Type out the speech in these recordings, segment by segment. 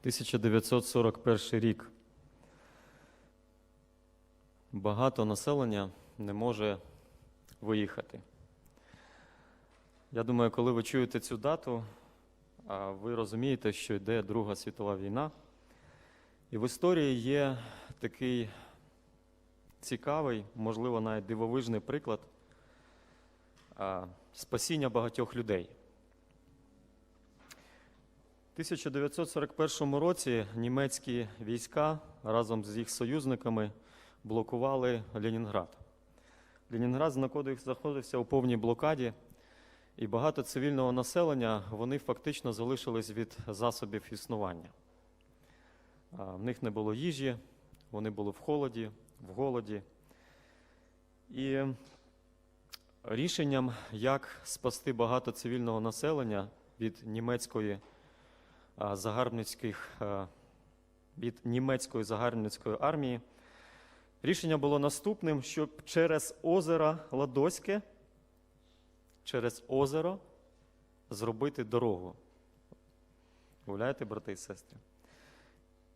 1941 рік. Багато населення не може виїхати. Я думаю, коли ви чуєте цю дату, ви розумієте, що йде Друга світова війна. І в історії є такий цікавий, можливо, навіть дивовижний приклад спасіння багатьох людей. У 1941 році німецькі війська разом з їх союзниками блокували Ленінград. Ленінград знаходив- знаходився у повній блокаді, і багато цивільного населення вони фактично залишились від засобів існування. В них не було їжі, вони були в холоді, в голоді. І рішенням, як спасти багато цивільного населення від німецької загарбницьких від німецької загарбницької армії. Рішення було наступним, щоб через озеро Ладоське, через озеро зробити дорогу. Уявляєте, брати і сестри?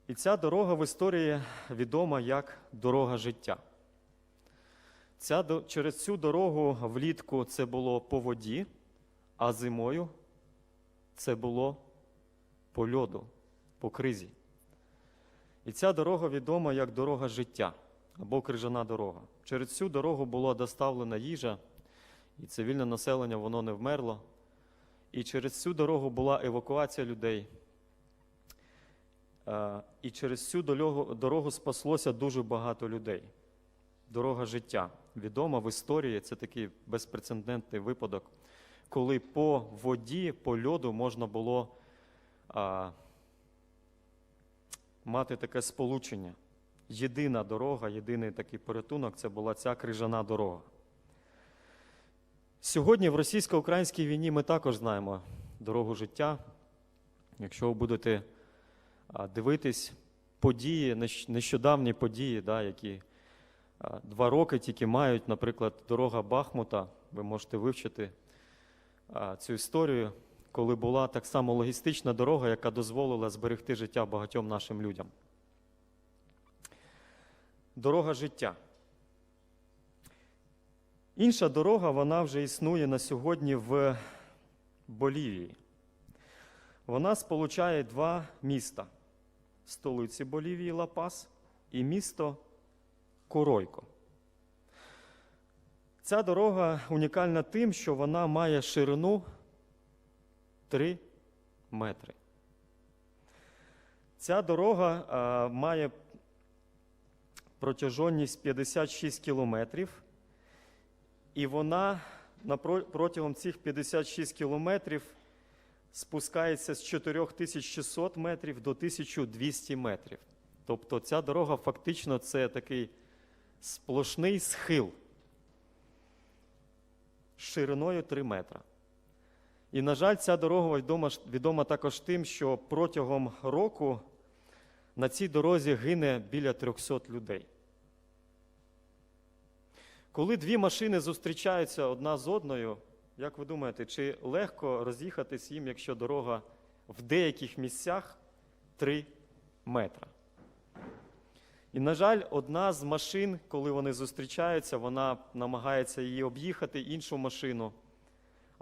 І ця дорога в історії відома як дорога життя. Ця, через цю дорогу влітку це було по воді, а зимою це було по льоду, по кризі. І ця дорога відома як дорога життя або крижана дорога. Через цю дорогу була доставлена їжа, і цивільне населення воно не вмерло. І через цю дорогу була евакуація людей. Е, І через цю дорогу, дорогу спаслося дуже багато людей. Дорога життя. Відома в історії, це такий безпрецедентний випадок, коли по воді, по льоду можна було а, мати таке сполучення. Єдина дорога, єдиний такий порятунок це була ця крижана дорога. Сьогодні в російсько-українській війні ми також знаємо дорогу життя. Якщо ви будете дивитись події, нещодавні події, да, які два роки тільки мають, наприклад, дорога Бахмута, ви можете вивчити цю історію, коли була так само логістична дорога, яка дозволила зберегти життя багатьом нашим людям. Дорога життя. Інша дорога, вона вже існує на сьогодні в Болівії. Вона сполучає два міста: столиці Болівії Ла-Пас і місто Коройко. Ця дорога унікальна тим, що вона має ширину 3 метри. Ця дорога а, має протяжонність 56 кілометрів, і вона протягом цих 56 кілометрів спускається з 4600 метрів до 1200 метрів. Тобто ця дорога фактично це такий сплошний схил шириною 3 метра. І, на жаль, ця дорога відома, відома також тим, що протягом року на цій дорозі гине біля 300 людей. Коли дві машини зустрічаються одна з одною, як ви думаєте, чи легко роз'їхатись їм, якщо дорога в деяких місцях 3 метра? І, на жаль, одна з машин, коли вони зустрічаються, вона намагається її об'їхати, іншу машину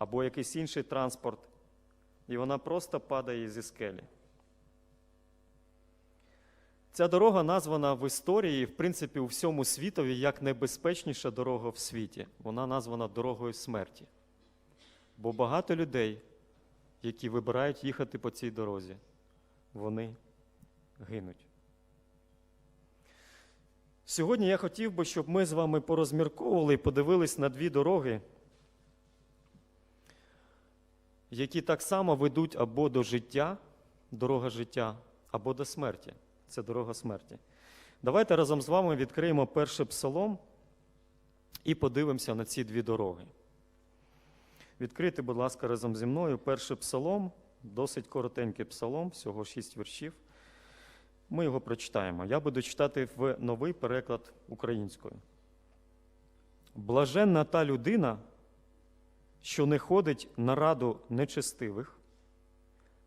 або якийсь інший транспорт, і вона просто падає зі скелі. Ця дорога названа в історії, в принципі, у всьому світові як найбезпечніша дорога в світі. Вона названа дорогою смерті. Бо багато людей, які вибирають їхати по цій дорозі, вони гинуть. Сьогодні я хотів би, щоб ми з вами порозмірковували і подивились на дві дороги, які так само ведуть або до життя, дорога життя, або до смерті. Це дорога смерті. Давайте разом з вами відкриємо перший псалом і подивимося на ці дві дороги. Відкрийте, будь ласка, разом зі мною перший псалом, досить коротенький псалом, всього шість віршів. Ми його прочитаємо. Я буду читати в новий переклад українською. Блаженна та людина, що не ходить на раду нечестивих,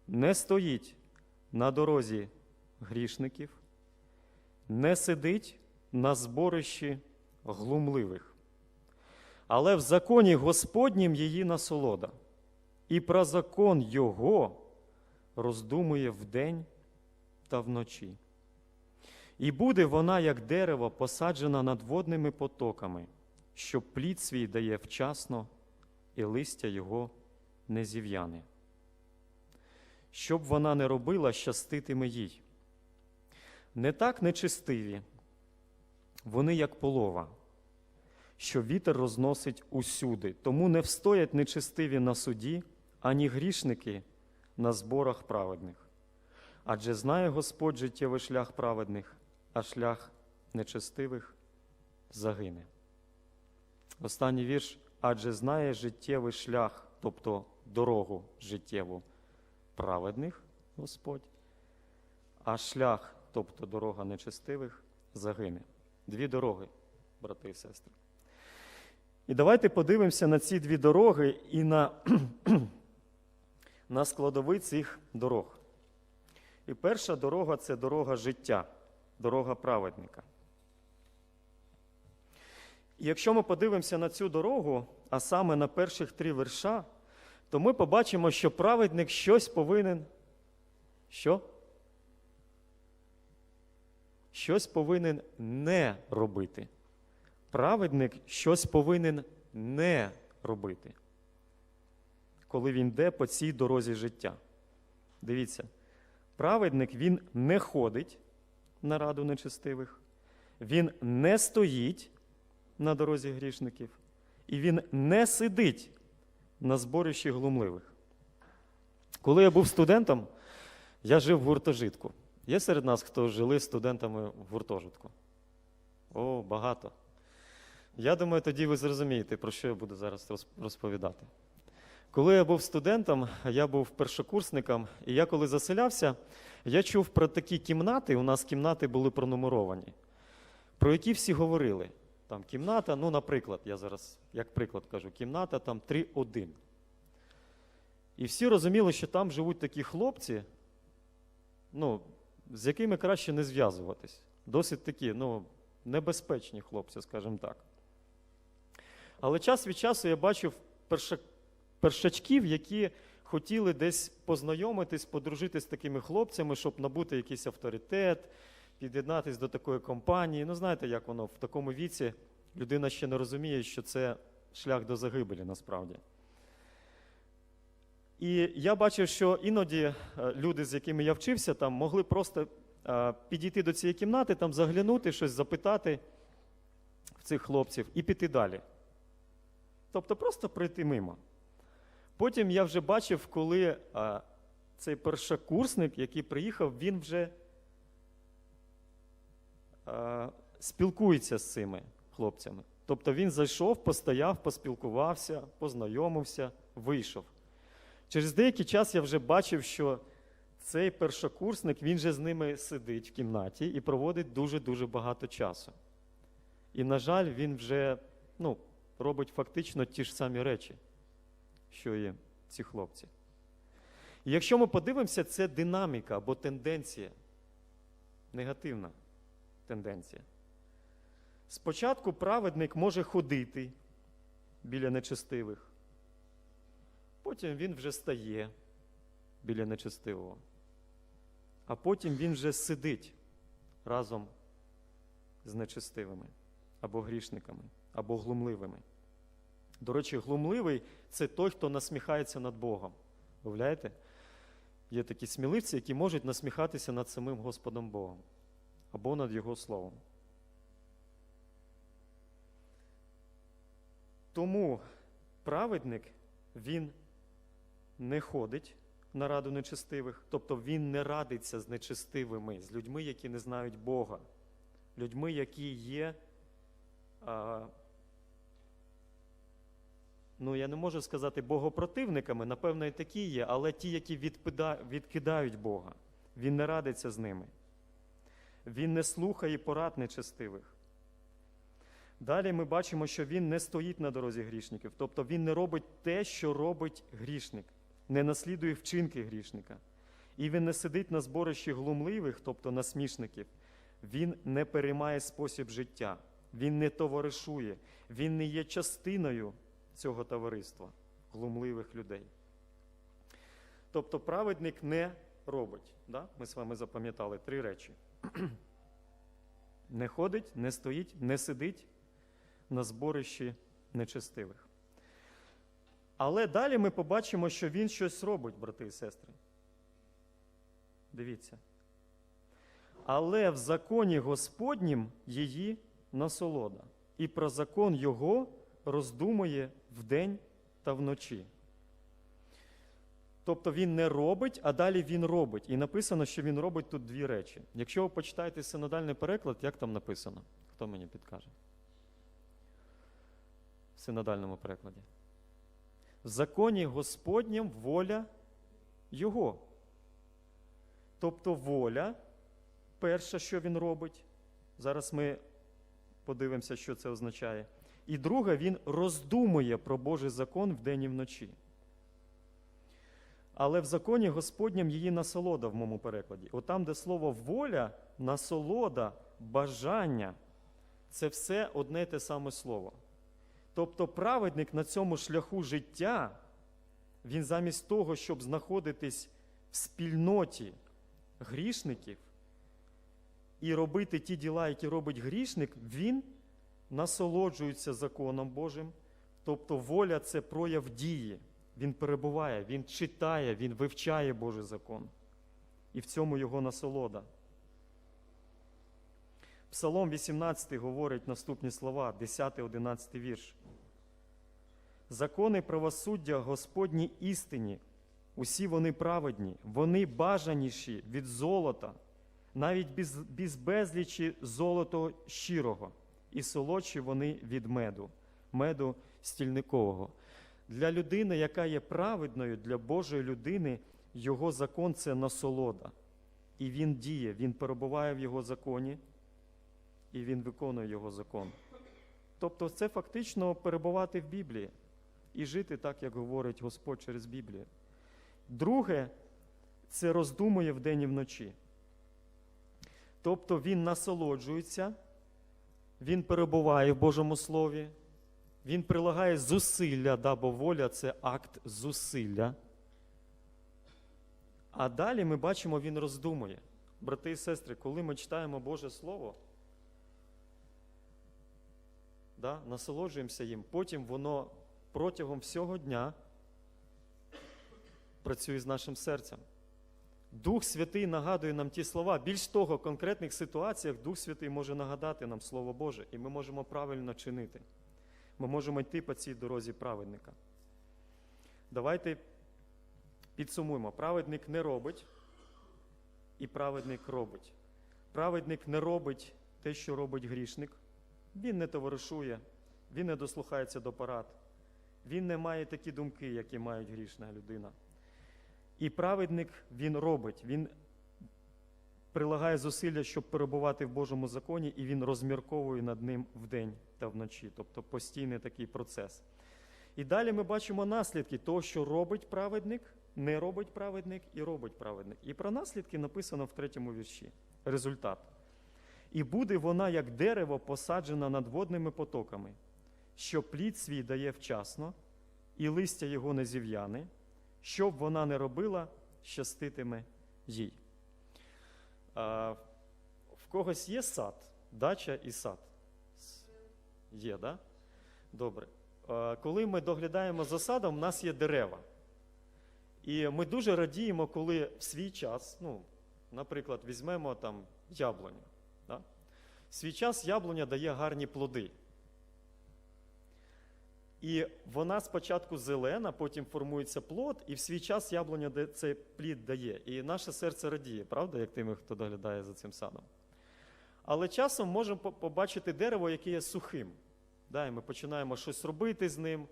не стоїть на дорозі грішників, не сидить на зборищі глумливих. Але в законі Господнім її насолода, і про закон Його роздумує вдень та вночі. І буде вона, як дерево, посаджена над водними потоками, що плід свій дає вчасно, і листя його не зів'яне. Щоб вона не робила, щаститиме їй. Не так нечистиві, вони як полова, що вітер розносить усюди, тому не встоять нечистиві на суді, ані грішники на зборах праведних. Адже знає Господь життєвий шлях праведних, а шлях нечестивих загине. Останній вірш. Адже знає життєвий шлях, тобто дорогу життєву праведних Господь, а шлях, тобто дорога нечестивих, загине. Дві дороги, брати і сестри. І давайте подивимося на ці дві дороги і на, на складові цих дорог. І перша дорога це дорога життя, дорога праведника. І якщо ми подивимося на цю дорогу, а саме на перших три верша, то ми побачимо, що праведник щось повинен. Що? Щось повинен не робити. Праведник щось повинен не робити, коли він йде по цій дорозі життя. Дивіться, праведник він не ходить на раду нечестивих, він не стоїть на дорозі грішників, і він не сидить на зборищі глумливих. Коли я був студентом, я жив в гуртожитку. Є серед нас, хто жили студентами в гуртожитку? О, багато. Я думаю, тоді ви зрозумієте, про що я буду зараз розповідати. Коли я був студентом, я був першокурсником, і я коли заселявся, я чув про такі кімнати, у нас кімнати були пронумеровані, про які всі говорили. Там кімната, ну, наприклад, я зараз як приклад кажу, кімната там 3-1. І всі розуміли, що там живуть такі хлопці, ну, з якими краще не зв'язуватись. Досить такі, ну, небезпечні хлопці, скажімо так. Але час від часу я бачив першачків, які хотіли десь познайомитись, подружитись з такими хлопцями, щоб набути якийсь авторитет, під'єднатись до такої компанії. Ну, знаєте, як воно в такому віці людина ще не розуміє, що це шлях до загибелі насправді. І я бачив, що іноді е, люди, з якими я вчився, там могли просто е, підійти до цієї кімнати, там заглянути, щось запитати в цих хлопців і піти далі. Тобто просто пройти мимо. Потім я вже бачив, коли а, цей першокурсник, який приїхав, він вже спілкується з цими хлопцями. Тобто він зайшов, постояв, поспілкувався, познайомився, вийшов. Через деякий час я вже бачив, що цей першокурсник він же з ними сидить в кімнаті і проводить дуже-дуже багато часу. І, на жаль, він вже ну, робить фактично ті ж самі речі, що і ці хлопці. І якщо ми подивимося, це динаміка або тенденція, негативна тенденція. Спочатку праведник може ходити біля нечестивих, потім він вже стає біля нечестивого, а потім він вже сидить разом з нечестивими або грішниками, або глумливими. До речі, глумливий це той, хто насміхається над Богом. Уявляєте? Є такі сміливці, які можуть насміхатися над самим Господом Богом або над Його Словом. Тому праведник, він не ходить на раду нечестивих, тобто він не радиться з нечестивими, з людьми, які не знають Бога, людьми, які є. А, ну, я не можу сказати богопротивниками, напевно, і такі є, але ті, які відпида- відкидають Бога, він не радиться з ними. Він не слухає порад нечестивих. Далі ми бачимо, що він не стоїть на дорозі грішників, тобто він не робить те, що робить грішник, не наслідує вчинки грішника. І він не сидить на зборищі глумливих, тобто насмішників. Він не переймає спосіб життя, він не товаришує, він не є частиною цього товариства глумливих людей. Тобто праведник не робить. Да? Ми з вами запам'ятали три речі: не ходить, не стоїть, не сидить на зборищі нечестивих. Але далі ми побачимо, що він щось робить, брати і сестри. Дивіться. Але в законі Господнім її насолода, і про закон Його роздумує вдень та вночі. Тобто він не робить, а далі він робить. І написано, що він робить тут дві речі. Якщо ви почитаєте синодальний переклад, як там написано? Хто мені підкаже? В синодальному перекладі. В законі Господнім воля Його. Тобто воля, перше, що він робить. Зараз ми подивимося, що це означає. І друге, він роздумує про Божий закон вдень і вночі. Але в законі Господнім її насолода в моєму перекладі. От там, де слово воля, насолода, бажання це все одне й те саме слово. Тобто праведник на цьому шляху життя, він замість того, щоб знаходитись в спільноті грішників і робити ті діла, які робить грішник, він насолоджується законом Божим. Тобто воля це прояв дії. Він перебуває, він читає, він вивчає Божий закон. І в цьому його насолода. Псалом 18 говорить наступні слова, 10-11 вірш. Закони правосуддя Господні істині, усі вони праведні, вони бажаніші від золота, навіть без, без безлічі золото щирого, і солодші вони від меду, меду стільникового. Для людини, яка є праведною, для Божої людини, його закон це насолода. І він діє, він перебуває в його законі, і він виконує його закон. Тобто, це фактично перебувати в Біблії і жити так, як говорить Господь через Біблію. Друге, це роздумує вдень і вночі. Тобто він насолоджується, він перебуває в Божому Слові, він прилагає зусилля, да, бо воля це акт зусилля. А далі ми бачимо, він роздумує. Брати і сестри, коли ми читаємо Боже Слово, да, насолоджуємося їм, потім воно протягом всього дня працює з нашим серцем. Дух Святий нагадує нам ті слова. Більш того, в конкретних ситуаціях Дух Святий може нагадати нам Слово Боже, і ми можемо правильно чинити. Ми можемо йти по цій дорозі праведника. Давайте підсумуємо. Праведник не робить, і праведник робить. Праведник не робить те, що робить грішник. Він не товаришує, він не дослухається до порад, він не має такі думки, які мають грішна людина. І праведник він робить, він прилагає зусилля, щоб перебувати в Божому законі, і він розмірковує над ним вдень та вночі, тобто постійний такий процес. І далі ми бачимо наслідки того, що робить праведник, не робить праведник і робить праведник. І про наслідки написано в третьому вірші. Результат. І буде вона, як дерево, посаджена над водними потоками, що плід свій дає вчасно, і листя його не зів'яне, щоб вона не робила, щаститиме їй. В когось є сад, дача і сад? Є. Да? Добре. Коли ми доглядаємо за садом, у нас є дерева. І ми дуже радіємо, коли в свій час, ну, наприклад, візьмемо там яблуню. Да? В свій час яблуня дає гарні плоди. І вона спочатку зелена, потім формується плод, і в свій час яблуня цей плід дає. І наше серце радіє, правда, як тими, хто доглядає за цим садом. Але часом можемо побачити дерево, яке є сухим. Да, і ми починаємо щось робити з ним.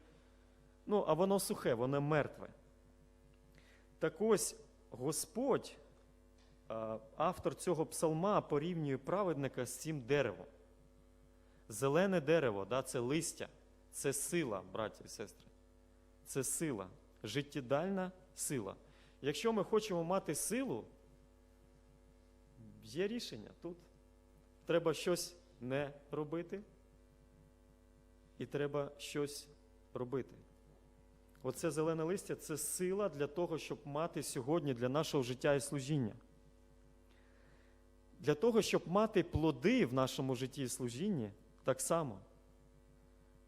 Ну, а воно сухе, воно мертве. Так ось Господь, автор цього псалма, порівнює праведника з цим деревом. Зелене дерево, да, це листя. Це сила, браті і сестри. Це сила, життєдальна сила. якщо ми хочемо мати силу, є рішення тут. Треба щось не робити, і треба щось робити. Оце зелене листя це сила для того, щоб мати сьогодні для нашого життя і служіння. Для того, щоб мати плоди в нашому житті і служінні, так само.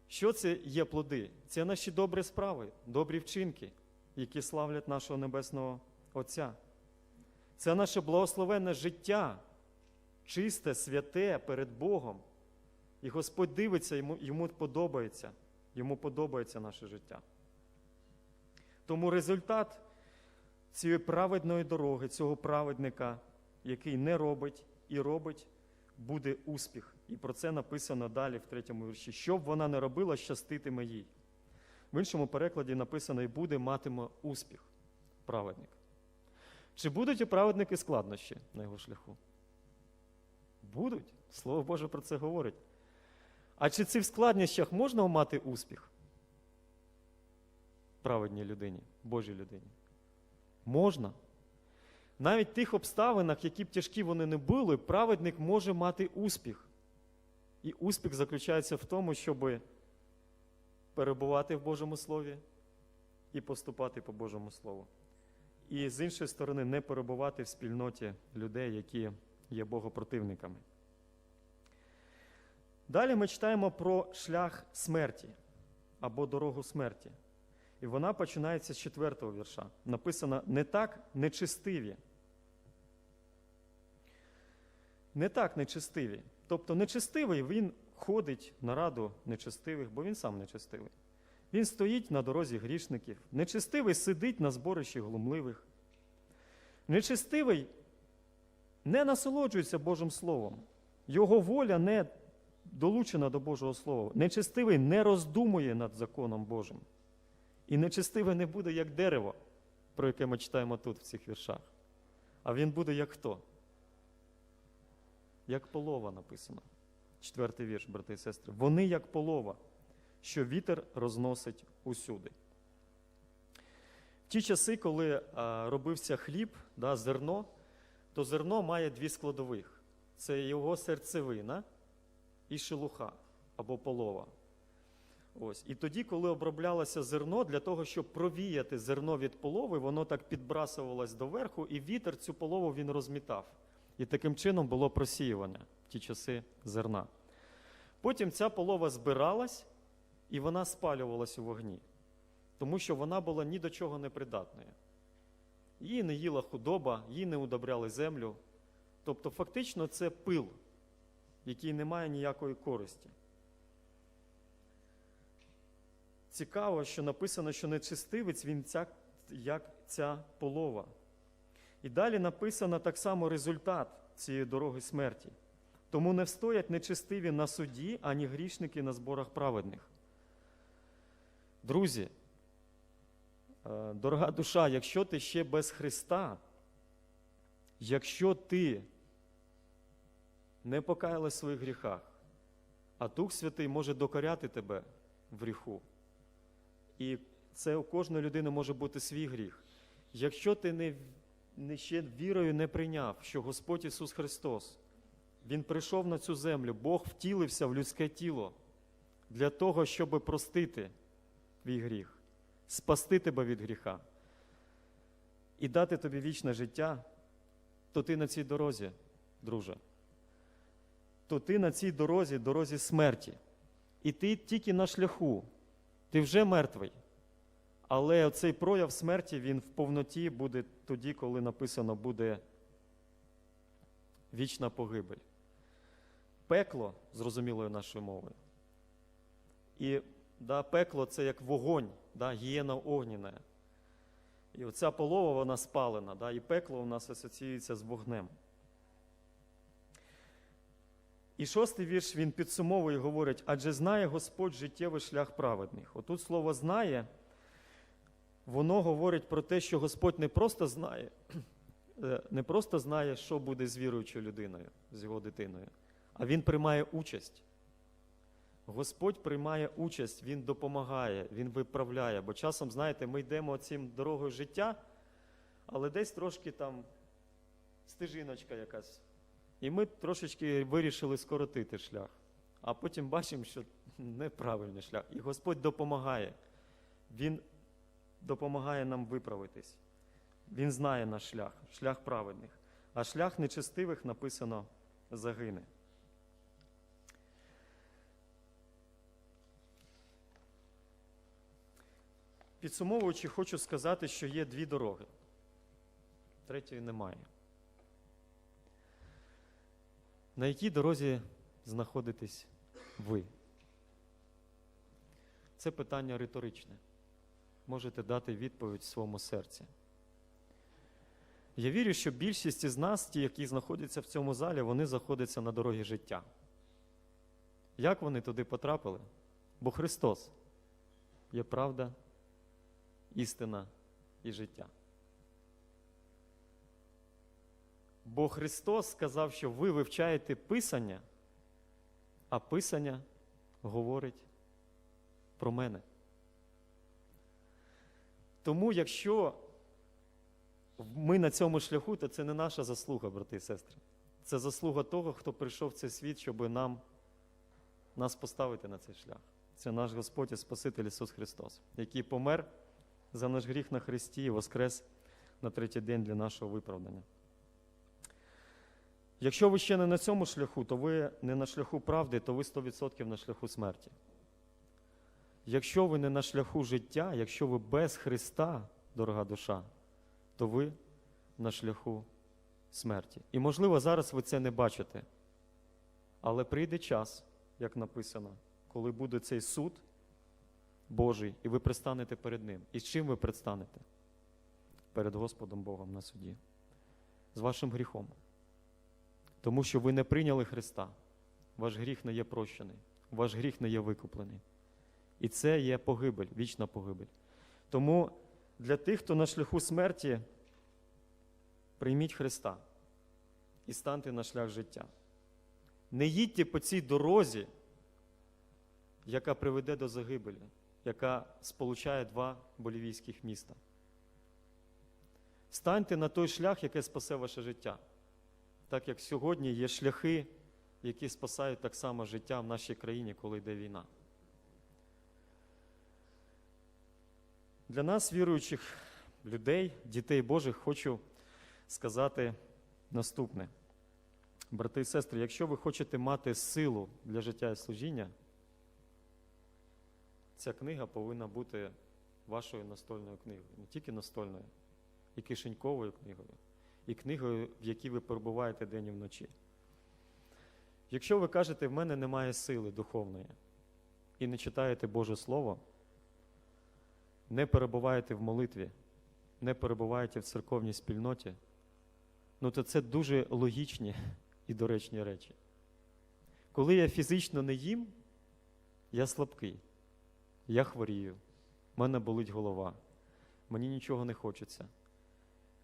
Що це є плоди? Це наші добрі справи, добрі вчинки, які славлять нашого Небесного Отця. Це наше благословенне життя, чисте, святе перед Богом. І Господь дивиться, йому, йому подобається, йому подобається наше життя. Тому результат цієї праведної дороги, цього праведника, який не робить і робить, буде успіх. І про це написано далі в третьому вірші. Що б вона не робила, щаститиме їй. В іншому перекладі написано і буде матиме успіх праведник. Чи будуть у праведники складнощі на його шляху? Будуть. Слово Боже про це говорить. А чи цих складнощах можна мати успіх? Праведній людині, Божій людині? Можна. Навіть в тих обставинах, які б тяжкі вони не були, праведник може мати успіх. І успіх заключається в тому, щоб перебувати в Божому Слові і поступати по Божому Слову. І з іншої сторони, не перебувати в спільноті людей, які є богопротивниками. Далі ми читаємо про шлях смерті або дорогу смерті. І вона починається з четвертого вірша. Написано не так нечистиві. Не так нечистиві. Тобто нечистивий він ходить на раду нечистивих, бо він сам нечистивий. Він стоїть на дорозі грішників. Нечистивий сидить на зборищі глумливих. Нечистивий не насолоджується Божим Словом. Його воля не долучена до Божого Слова. Нечистивий не роздумує над законом Божим. І нечистивий не буде як дерево, про яке ми читаємо тут в цих віршах. А він буде як хто? Як полова написано. Четвертий вірш, брати і сестри. Вони як полова, що вітер розносить усюди. В ті часи, коли а, робився хліб, да, зерно, то зерно має дві складових: це його серцевина і шелуха або полова. Ось. І тоді, коли оброблялося зерно, для того, щоб провіяти зерно від полови, воно так підбрасувалось доверху, і вітер цю полову він розмітав. І таким чином було просіювання в ті часи зерна. Потім ця полова збиралась і вона спалювалась у вогні, тому що вона була ні до чого не придатною. Її не їла худоба, їй не удобряли землю. Тобто, фактично, це пил, який не має ніякої користі. Цікаво, що написано, що нечистивець він ця, як ця полова. І далі написано так само результат цієї дороги смерті. Тому не встоять нечистиві на суді, ані грішники на зборах праведних. Друзі, е, дорога душа, якщо ти ще без Христа, якщо ти не покаялась в своїх гріхах, а Дух Святий може докоряти тебе в гріху. І це у кожної людини може бути свій гріх. Якщо ти не, не ще вірою не прийняв, що Господь Ісус Христос, Він прийшов на цю землю, Бог втілився в людське тіло для того, щоб простити твій гріх, спасти тебе від гріха і дати тобі вічне життя, то ти на цій дорозі, друже. То ти на цій дорозі, дорозі смерті. І ти тільки на шляху. Ти вже мертвий. Але цей прояв смерті він в повноті буде тоді, коли написано буде вічна погибель. Пекло, зрозумілою нашою мовою. І да, пекло це як вогонь, да, гієна огняна. І оця полова вона спалена, да, і пекло у нас асоціюється з вогнем. І шостий вірш він підсумовує і говорить: адже знає Господь життєвий шлях праведних. Отут слово знає, воно говорить про те, що Господь не просто знає, е, не просто знає, що буде з віруючою людиною, з його дитиною, а Він приймає участь. Господь приймає участь, Він допомагає, Він виправляє. Бо часом, знаєте, ми йдемо цим дорогою життя, але десь трошки там стежиночка якась. І ми трошечки вирішили скоротити шлях. А потім бачимо, що неправильний шлях. І Господь допомагає. Він допомагає нам виправитись. Він знає наш шлях, шлях праведних. А шлях нечестивих написано загине. Підсумовуючи, хочу сказати, що є дві дороги. Третьої немає. На якій дорозі знаходитесь ви? Це питання риторичне. Можете дати відповідь своєму серці. Я вірю, що більшість із нас, ті, які знаходяться в цьому залі, вони знаходяться на дорогі життя. Як вони туди потрапили? Бо Христос є правда, істина і життя. Бо Христос сказав, що ви вивчаєте Писання, а Писання говорить про мене. Тому, якщо ми на цьому шляху, то це не наша заслуга, брати і сестри. Це заслуга того, хто прийшов в цей світ, щоб нам, нас поставити на цей шлях. Це наш Господь і Спаситель Ісус Христос, який помер за наш гріх на Христі і воскрес на третій день для нашого виправдання. Якщо ви ще не на цьому шляху, то ви не на шляху правди, то ви 100% на шляху смерті. Якщо ви не на шляху життя, якщо ви без Христа, дорога душа, то ви на шляху смерті. І, можливо, зараз ви це не бачите. Але прийде час, як написано, коли буде цей суд Божий, і ви пристанете перед Ним. І з чим ви предстанете? Перед Господом Богом на суді. З вашим гріхом. Тому що ви не прийняли Христа. Ваш гріх не є прощений, ваш гріх не є викуплений. І це є погибель, вічна погибель. Тому для тих, хто на шляху смерті, прийміть Христа і станьте на шлях життя. Не їдьте по цій дорозі, яка приведе до загибелі, яка сполучає два болівійських міста. Станьте на той шлях, який спасе ваше життя. Так як сьогодні є шляхи, які спасають так само життя в нашій країні, коли йде війна. Для нас, віруючих людей, дітей Божих, хочу сказати наступне. Брати і сестри, якщо ви хочете мати силу для життя і служіння, ця книга повинна бути вашою настольною книгою. Не тільки настольною, і кишеньковою книгою, і книгою, в якій ви перебуваєте день і вночі. Якщо ви кажете, в мене немає сили духовної, і не читаєте Боже Слово, не перебуваєте в молитві, не перебуваєте в церковній спільноті, ну то це дуже логічні і доречні речі. Коли я фізично не їм, я слабкий, я хворію, в мене болить голова, мені нічого не хочеться.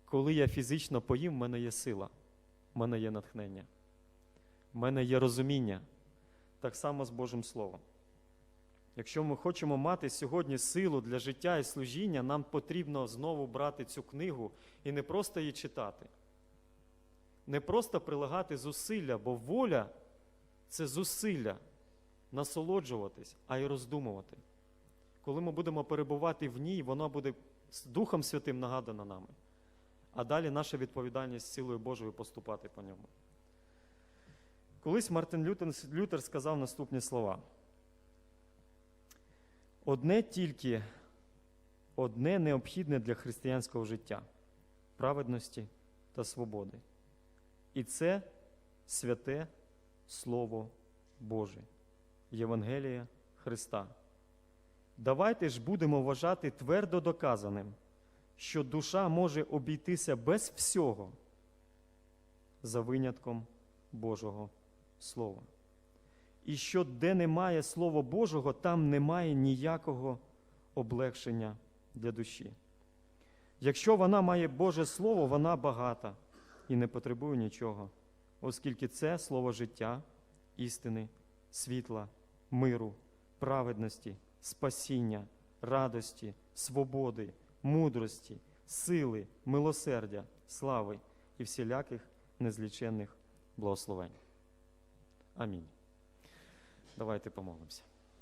Коли я фізично поїм, в мене є сила, в мене є натхнення, в мене є розуміння, так само з Божим Словом. Якщо ми хочемо мати сьогодні силу для життя і служіння, нам потрібно знову брати цю книгу і не просто її читати, не просто прилагати зусилля, бо воля це зусилля насолоджуватись, а й роздумувати. Коли ми будемо перебувати в ній, вона буде Духом Святим нагадана нами. А далі наша відповідальність з силою Божою поступати по ньому. Колись Мартин Лютер сказав наступні слова. Одне тільки, одне необхідне для християнського життя праведності та свободи. І це святе Слово Боже, Євангелія Христа. Давайте ж будемо вважати твердо доказаним, що душа може обійтися без всього за винятком Божого Слова. І що де немає Слова Божого, там немає ніякого облегшення для душі. Якщо вона має Боже Слово, вона багата і не потребує нічого, оскільки це слово життя, істини, світла, миру, праведності, спасіння, радості, свободи, мудрості, сили, милосердя, слави і всіляких незліченних благословень. Амінь. Давайте помолимося.